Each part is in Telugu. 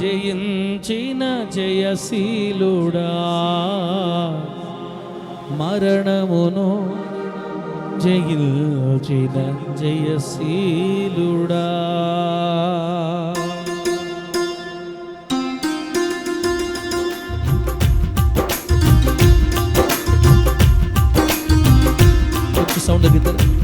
జయించిన జయశీలుడా. మరణమును జయించిన జయశీలుడా. కొంచెం సౌండ్ తగ్గిద్దారా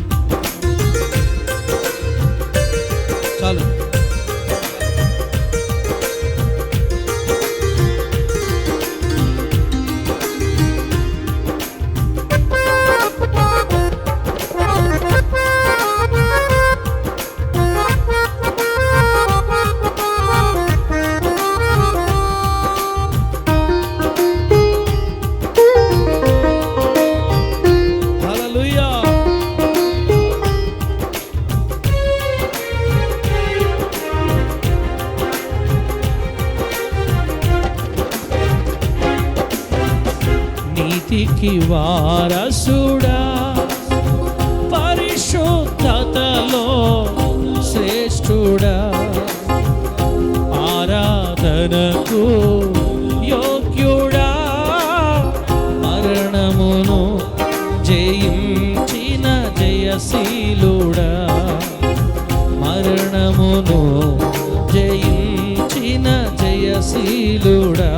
జయించిన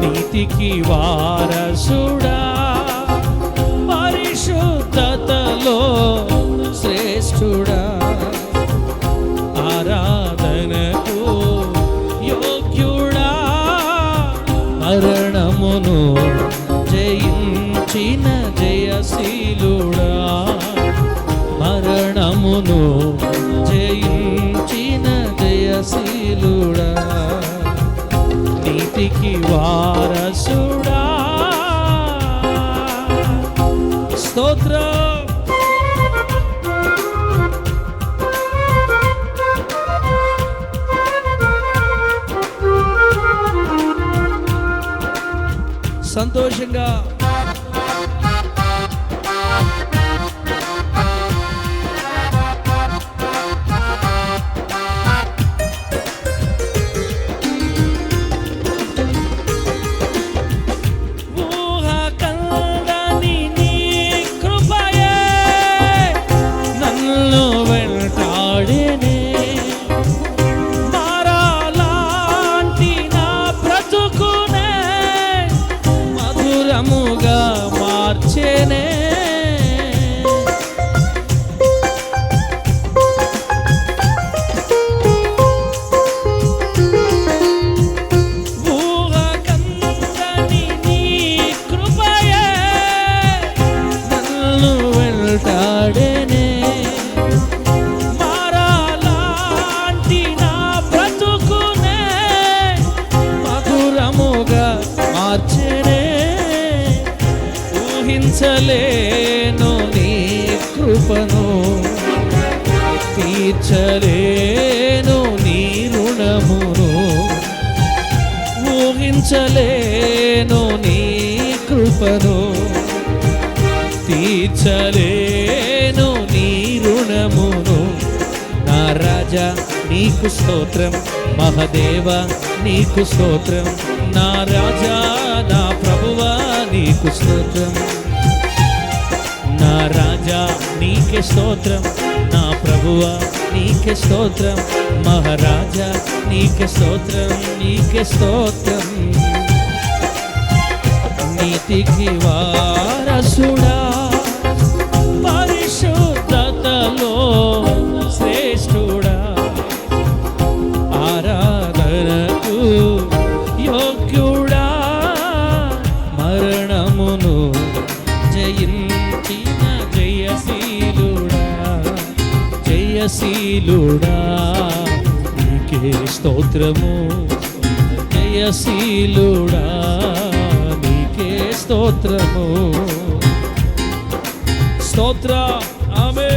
నీతికి వారసుడా పరిశుద్ధతలో శ్రేష్ఠుడా ఆరాధనకు యోగ్యుడా మరణమును జయించిన జయశీలుడా మరణమును నీకి వారసుడా. స్తోత్ర. సంతోషంగా నీకు స్తోత్రం. మహదేవ నీకు స్తోత్రం. నా రాజా నా ప్రభువా నీకు స్తోత్రం. నా రాజా నీకే స్తోత్రం. నా ప్రభువా నీకే స్తోత్రం. మహారాజా నీకే స్తోత్రం నీకే స్తోత్రం. నీతికి వారసుడా. జయశీలుడా నీకే స్తోత్రము. జయశీలుడా నీకే స్తోత్రము. స్తోత్ర ఆమె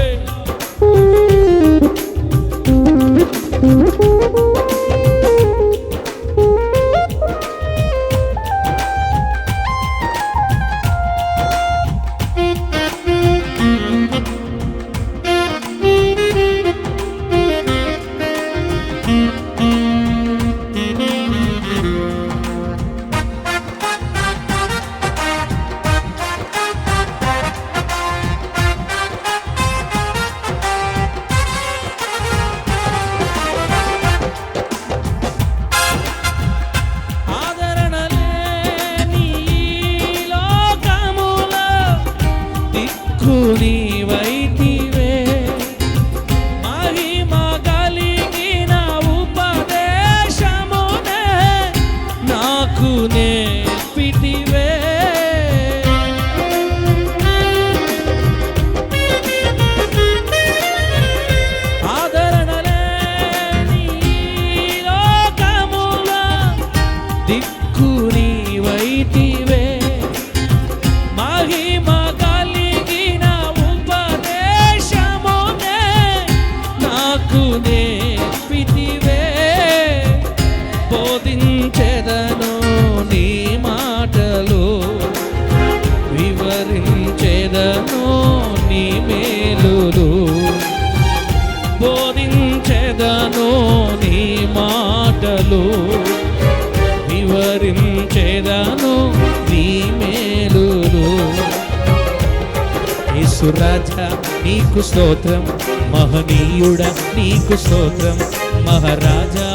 యేసు రాజా నీకు స్తోత్రం. మహనీయుడ నీకు స్తోత్రం. మహారాజా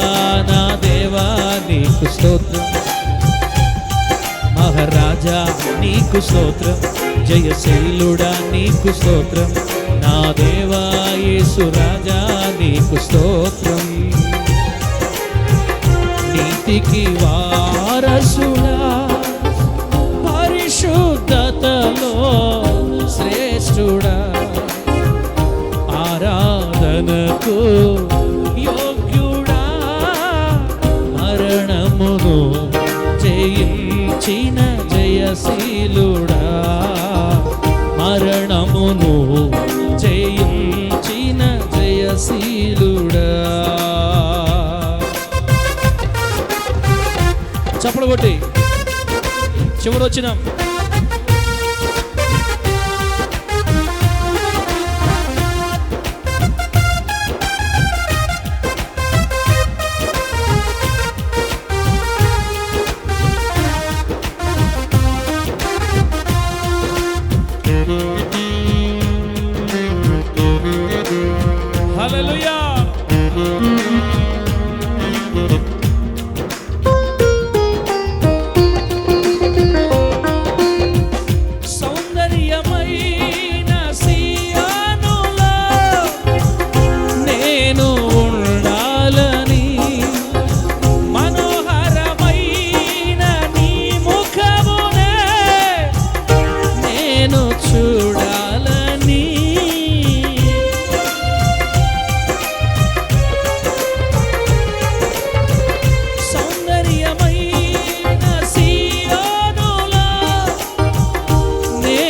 నా దేవా నీకు స్తోత్రం. మహారాజా నీకు స్తోత్రం. జయశైలుడా నీకు స్తోత్రం. నా దేవా యేసు రాజా నీకు స్తోత్రం. నీతికి వారసుడా పరిశుద్ధతలో శ్రేష్ఠుడా ఆరాధనకు యోగ్యుడా? మరణమును జయించిన జయశీలుడా? మరణమును జయించిన జయశీలుడా? చప్పడగొట్టి చివరొచ్చినాం.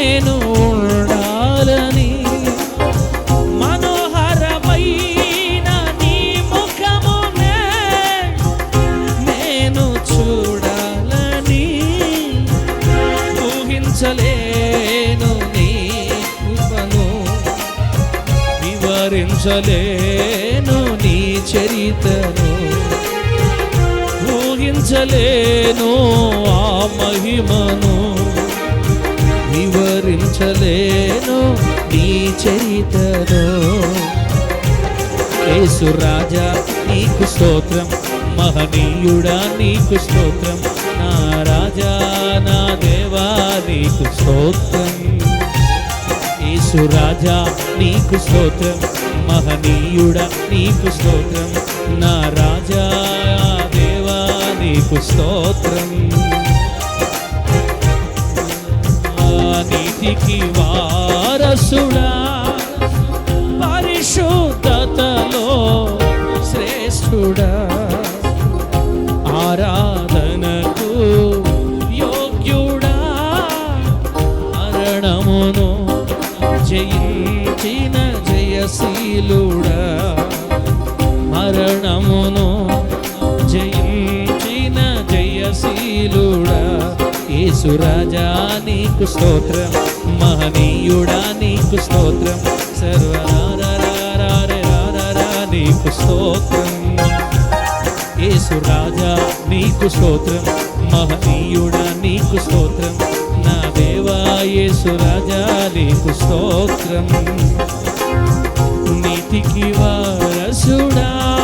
నేను ఉండాలని మనోహరమైన నీ ముఖమునే నేను చూడాలని ఊహించలేను నీ కృపను వివరించలేను నీ చరితను. ఊహించలేను ఆ మహిమను. వివరించలేను నీ చరితను యేసు రాజా నీకు స్తోత్రం. మహనీయుడా నీకు స్తోత్రం. నా రాజా నా దేవా నీకు స్తోత్రం. యేసు రాజా నీకు స్తోత్రం. మహనీయుడా నీకు స్తోత్రం. నా రాజా దేవా నీకు స్తోత్రం. నీతికి వారసుడా. పరిశుద్ధతలో శ్రేష్ఠుడా. ఆరాధనకు యోగ్యుడా. మరణమును జయించిన జయశీలుడా. మరణమును జయించిన జయశీలుడా. యేసురాజా నీకు స్తోత్రం. మహనీయుడా నీకు స్తోత్రం. సర్వరారా నీకు స్తోత్రం. యేసురాజా నీకు స్తోత్రం. మహనీయుడా నీకు స్తోత్రం. నా దేవా యేసురాజా నీకు స్తోత్రం. నీతికి వారసుడా.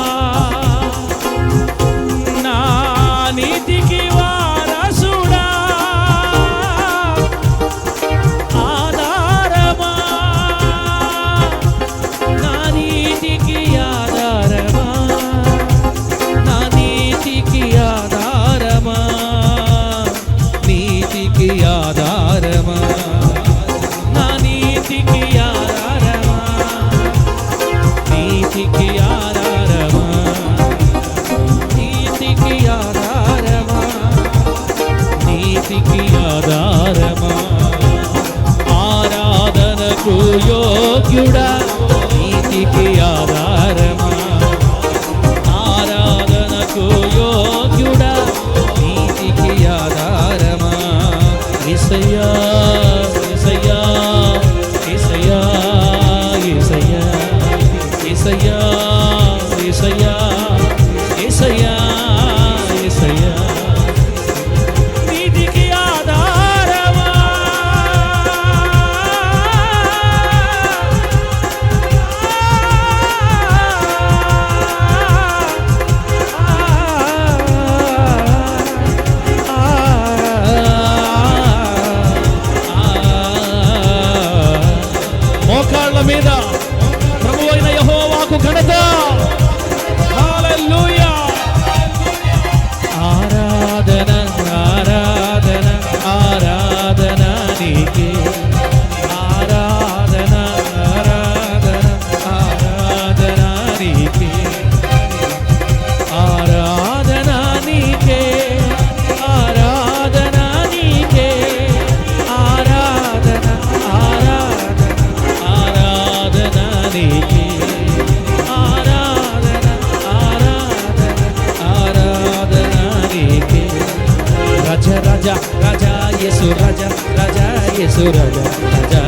రాజా రాజా యేసు రాజా రాజా యేసు రాజా రాజా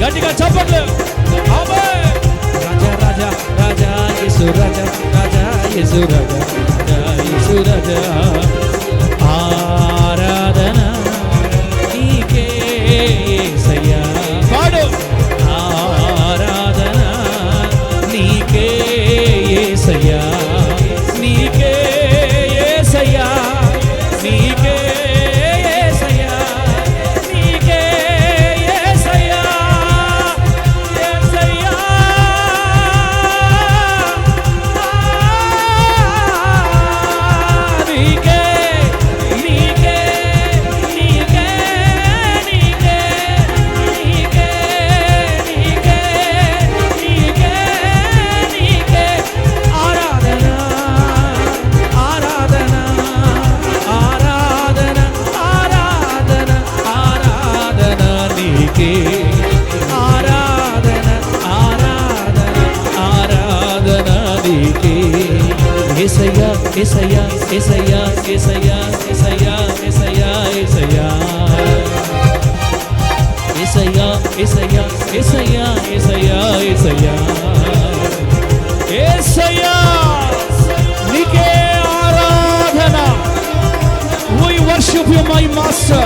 గట్టిగా చప్పట్లు రాజా రాజా రాజా యేసు రాజా రాజా యేసు రాజా రాజా యేసు రాజా ఆరాధన worship you my master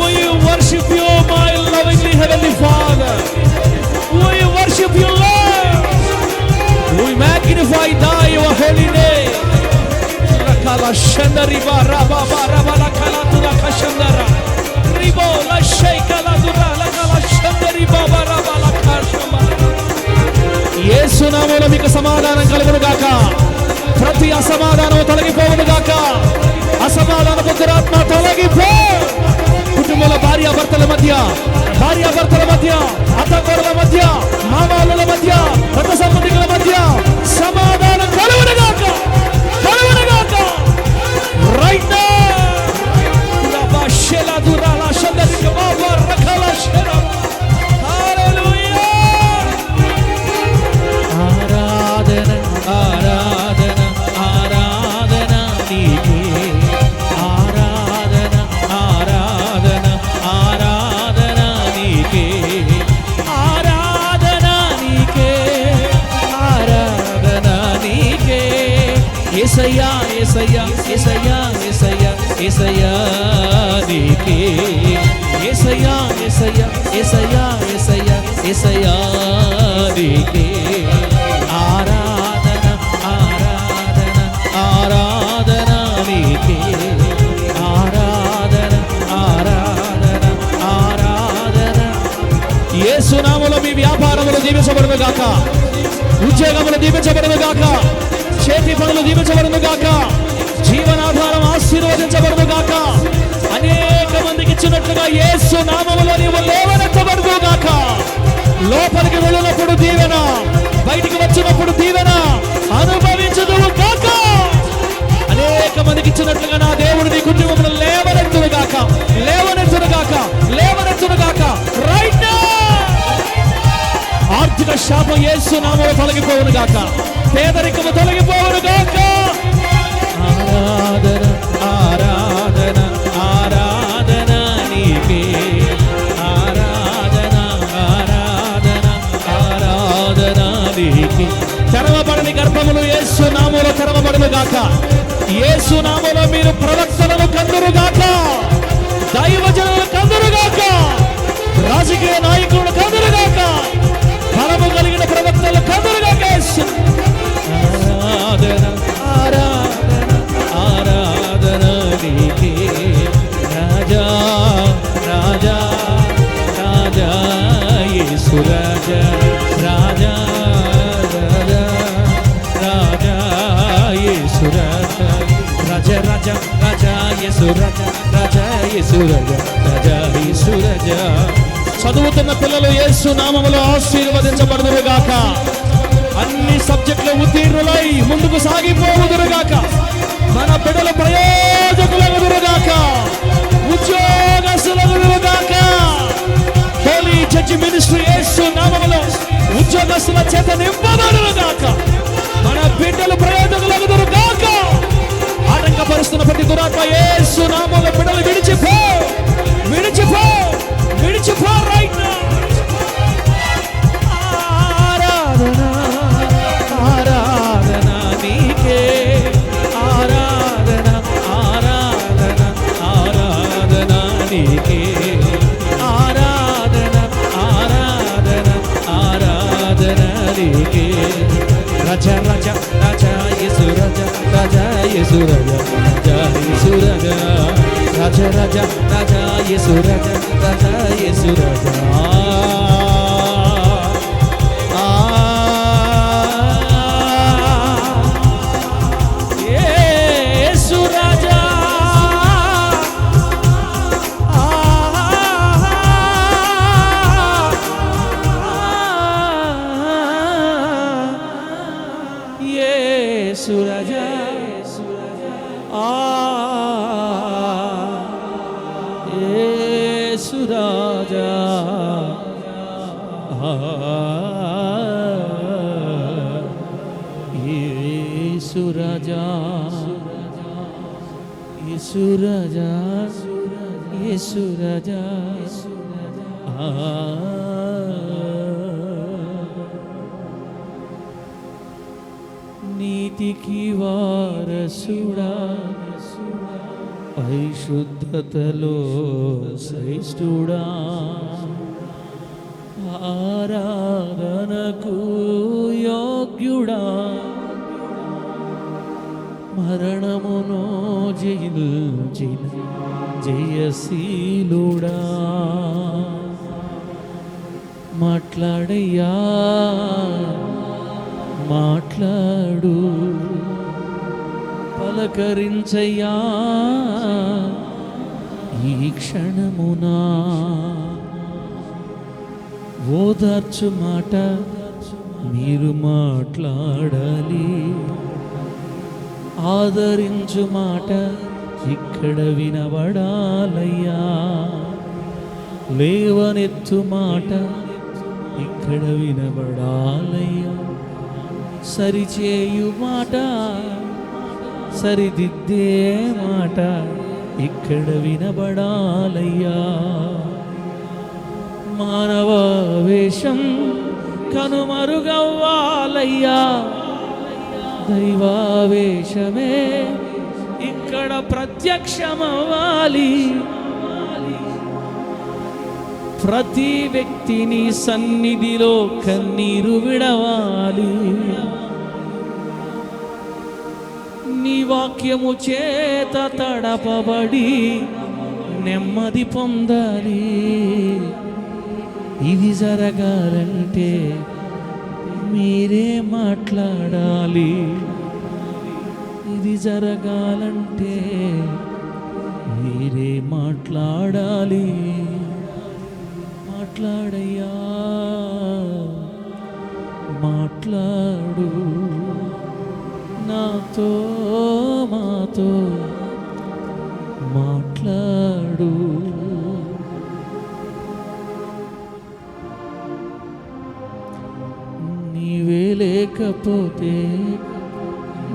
We worship you my lovingly heavenly father We worship you Lord We magnify thy your holy name Rakala shandariba raba ba raba la kala tura kashandara Ribo la sheika la dura la kala shandariba ba raba la kashamara యేసునామములో మీకు సమాధానం కలుగును గాక ప్రతి అసమాధానం తొలగిపోవును గాక అసమాధాన పుత్రాత్మ తొలగిపో. కుటుంబంలో భార్యాభర్తల మధ్య భార్యాభర్తల మధ్య అత్తగోడల మధ్య మామాల మధ్య రథ సంబంధికుల మధ్య దీవించబడును గాక చేతి పనులు దీవించబడును గాక జీవనాధారం ఆశీర్వదించబడును గాక అనేక మందికి ఇచ్చినట్లుగా ఏసు నామములో నీవు లేవనెత్తబడదు గాక లోపలికి వెళ్ళినప్పుడు దీవెన బయటికి వచ్చినప్పుడు దీవెన అనుభవించదు గాక అనేక మందికి ఇచ్చినట్లుగా నా దేవుడు నీ కుటుంబంలో లేవనెత్తును గాక లేవనెత్తును గాక లేవనెత్తును గాక రైట్ ఇక శాపం ఏసు నామో తొలగిపోవును గాక. పేదరికము తొలగిపోవును గాక. ఆరాధన ఆరాధన ఆరాధన నీకే. ఆరాధన ఆరాధన ఆరాధన నీకే. తెరవబడని గర్భములు ఏసు నామోలో తెరవబడును గాక. ఏసు నామోలో మీరు ప్రవక్తలను కందురు గాక సురజ రజ రజ రజాయ సురజ రజాయ సురజ రజాయ చదువుతున్న పిల్లలు యేసు నామములు ఆశీర్వదించబడదురు గాక అన్ని సబ్జెక్టులు ఉత్తీర్ణులై ముందుకు సాగిపోవుదురు గాక మన బిడ్డల ప్రయోజకులగుదురు గాక ఉద్యోగస్తులగుదురు గాక హోలీ చర్చి మినిస్ట్రీ యేసు నామములు ఉద్యోగస్తుల చేత నింపబడును గాక మన బిడ్డలు ప్రయోజనలు కాక ఆటంకపరుస్తున్న ప్రతి దురాత్మ ఏ సునామల బిడ్డలు విడిచిపో విడిచిపో విడిచిపో రైట్ ఆ యేసు రాజా ఆ యేసు రాజా యేసు రాజా యేసు రాజా ఆ నీతికి వారసుడా పరిశుద్ధతలో శ్రేష్ఠుడా. ఆరాధనకు యోగ్యుడా. మరణమును జయించిన జయశీలుడా. మాట్లాడయ్యా మాట్లాడు. పలకరించయ్యా ఈ క్షణమునా ఓదార్చు మాట మీరు మాట్లాడాలి. ఆదరించు మాట ఇక్కడ వినబడాలయ్యా. లేవనెత్తు మాట ఇక్కడ వినబడాలయ్యా. సరిచేయు మాట సరిదిద్దే మాట ఇక్కడ వినబడాలయ్యా. మానవ వేషం కనుమరుగవ్వాలయ్యా. దైవావేశమే ఇక్కడ ప్రత్యక్షమవ్వాలి. ప్రతి వ్యక్తిని సన్నిధిలో కన్నీరు విడవాలి. నీ వాక్యము చేత తడపబడి నెమ్మది పొందాలి. ఇది జరగాలంటే మీరే మాట్లాడాలి. ఇది జరగాలంటే మీరే మాట్లాడాలి. మాట్లాడయ్యా మాట్లాడు. నాతో నాతో మాట్లాడు. నీవే లేకపోతే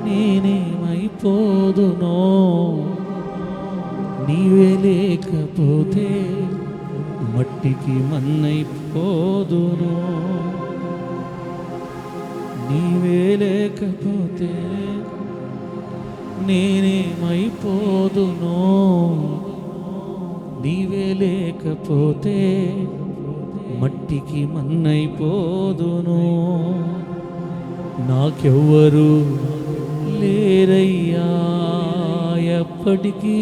నేనేమైపోదునో? నీవే లేకపోతే మట్టికి మన్నైపోదును? నీవే లేకపోతే మట్టికి మన్నైపోదును. నాకెవ్వరు లేరయ్యా ఎప్పటికీ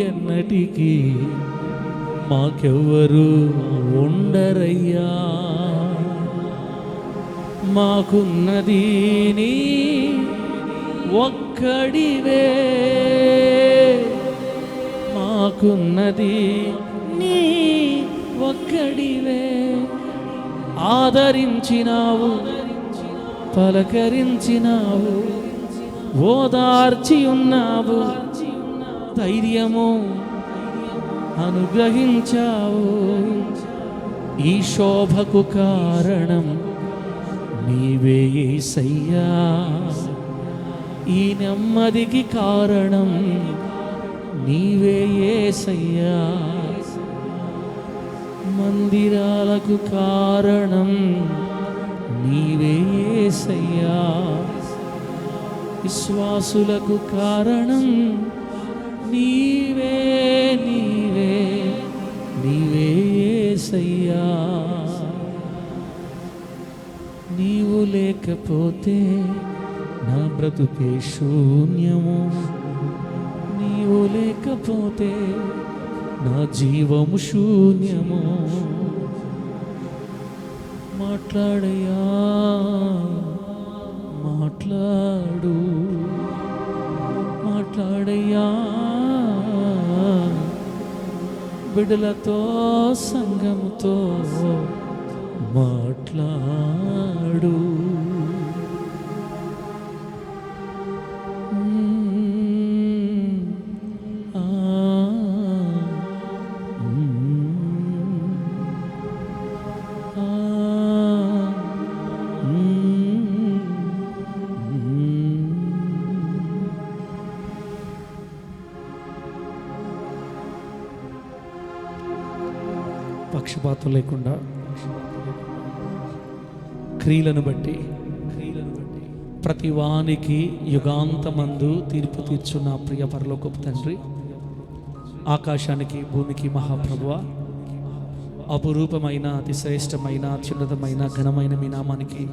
ఎన్నటికీ మాకెవ్వరు ఉండరయ్యా. మాకున్నది నీ ఒక్కడివే. నాకున్నది నీ ఒక్కడివే. ఆదరించినావు పలకరించినావు ఓదార్చి ఉన్నావు ధైర్యము అనుగ్రహించావు. ఈ శోభకు కారణం నీవే సయ్యా ఈ నెమ్మదికి కారణం నీవే ఏసయ్యా. మందిరాలకు కారణం నీవే ఏసయ్యా. విశ్వాసులకు కారణం నీవే నీవే నీవే ఏసయ్యా. నీవు లేకపోతే నా బ్రతుకే శూన్యము. నీవు లేకపోతే నా జీవము శూన్యము. మాట్లాడయా మాట్లాడు మాట్లాడయా బిడలతో సంఘముతో మాట్లాడు. పక్షపాతం లేకుండా క్రియలను బట్టి క్రియలను బట్టి ప్రతి వానికి యుగాంతమందు తీర్పు తీర్చున్న ప్రియ పరలోకపు తండ్రి ఆకాశానికి భూమికి మహాప్రభువ అపురూపమైన అతిశ్రేష్టమైన అత్యున్నతమైన ఘనమైన మీ నామానికి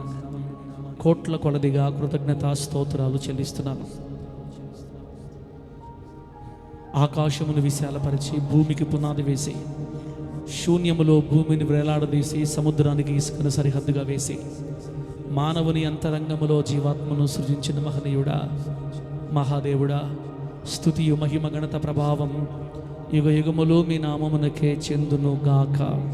కోట్ల కొలదిగా కృతజ్ఞతా స్తోత్రాలు చెల్లిస్తున్నాను. ఆకాశమును విశాలపరిచి భూమికి పునాది వేసి శూన్యములో భూమిని వేలాడదీసి సముద్రానికి ఇసుకను సరిహద్దుగా వేసి మానవుని అంతరంగములో జీవాత్మను సృజించిన మహనీయుడా మహాదేవుడా స్థుతియు మహిమ గణత ప్రభావం యుగ యుగములు మీ నామమునకే చెందును గాక